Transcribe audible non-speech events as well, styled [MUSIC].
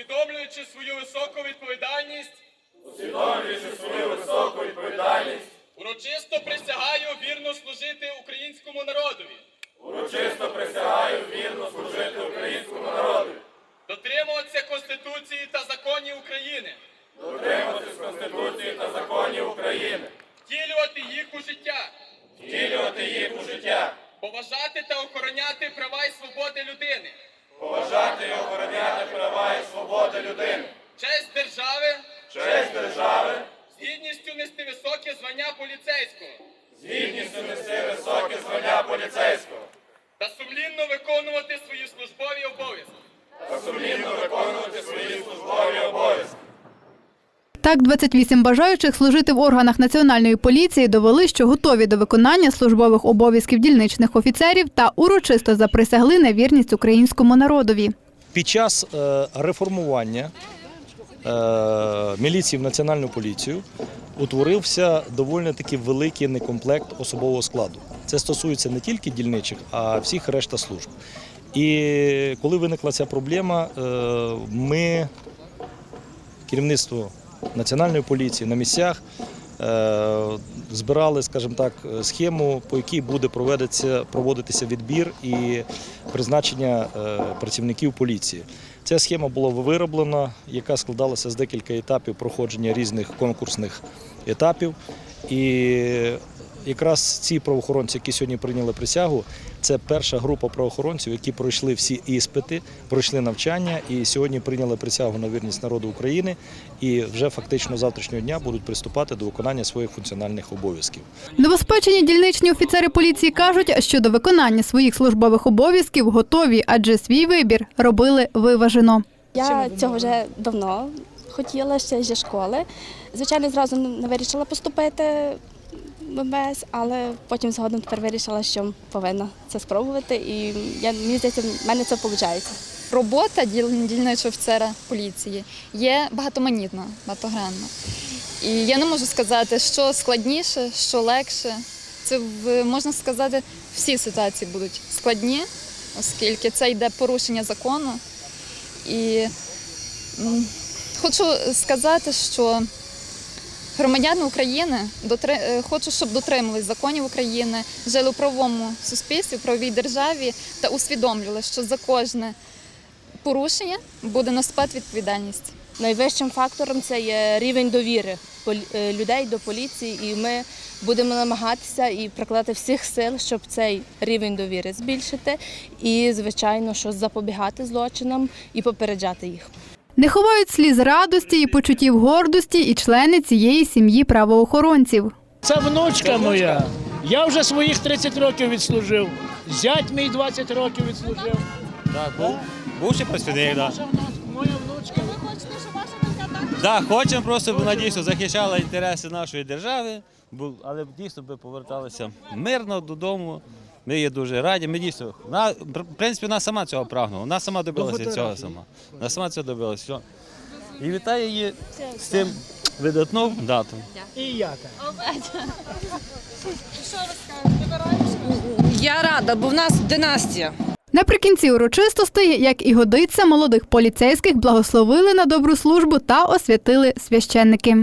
усвідомлюючи свою високу відповідальність, усвідомлюючи свою високу відповідальність, урочисто присягаю вірно служити українському народові, урочисто присягаю вірно служити українському народу, дотримуватися Конституції та законів України, дотримуватись Конституції та законів України, втілювати їх у життя, втілювати їх у життя, поважати та охороняти права і свободи людини, поважати і охороняти права і свободи людини, честь держави, честь держави, з гідністю нести високе звання поліцейського. З гідністю нести високе звання поліцейського Так, 28 бажаючих служити в органах національної поліції довели, що готові до виконання службових обов'язків дільничних офіцерів та урочисто заприсягли на вірність українському народові. Під час е, реформування е, міліції в національну поліцію утворився доволі таки великий некомплект особового складу. Це стосується не тільки дільничих, а всіх решта служб. І коли виникла ця проблема, е, ми, керівництво національної поліції на місцях, е, збирали, скажімо так, схему, по якій буде проводитися, проводитися відбір і призначення е, працівників поліції. Ця схема була вироблена, яка складалася з декілька етапів проходження різних конкурсних етапів. І якраз ці правоохоронці, які сьогодні прийняли присягу, це перша група правоохоронців, які пройшли всі іспити, пройшли навчання і сьогодні прийняли присягу на вірність народу України і вже фактично завтрашнього дня будуть приступати до виконання своїх функціональних обов'язків. Новоспечені дільничні офіцери поліції кажуть, що до виконання своїх службових обов'язків готові, адже свій вибір робили виважено. Я цього вже давно хотіла ще зі школи. Звичайно, зразу не вирішила поступити в МВС, але потім згодом тепер вирішила, що повинна це спробувати. І я, мені здається, в мене це виходить. робота дільничого офіцера поліції є багатоманітна, багатогранна. І я не можу сказати, що складніше, що легше. Це можна сказати, всі ситуації будуть складні, оскільки це йде порушення закону. І хочу сказати, що громадяни України е, хочу, щоб дотримувались законів України, жили у правовому суспільстві, в правовій державі та усвідомлювали, що за кожне порушення буде наступати відповідальність. Найвищим фактором це є рівень довіри е, людей до поліції, і ми будемо намагатися і прикладати всіх сил, щоб цей рівень довіри збільшити, і звичайно, що запобігати злочинам і попереджати їх. Не ховають сліз радості і почуттів гордості і члени цієї сім'ї правоохоронців. Це внучка моя. Я вже своїх 30 років відслужив. Зять мій 20 років відслужив. Так, був, бувший працівник, да. Це вона- моя внучка. Да, хочемо просто, б вона дійсно захищала інтереси нашої держави, але б дійсно би поверталися мирно додому. Ми є дуже раді. Ми дійсно, вона, в принципі, вона сама цього прагнула. Вона сама добилася цього сама. Вона сама цього добилася. Все. І вітаю її з тим видатним датом. І я [LAUGHS] так. Я рада, бо в нас династія. Наприкінці урочистостей, як і годиться, молодих поліцейських благословили на добру службу та освятили священники.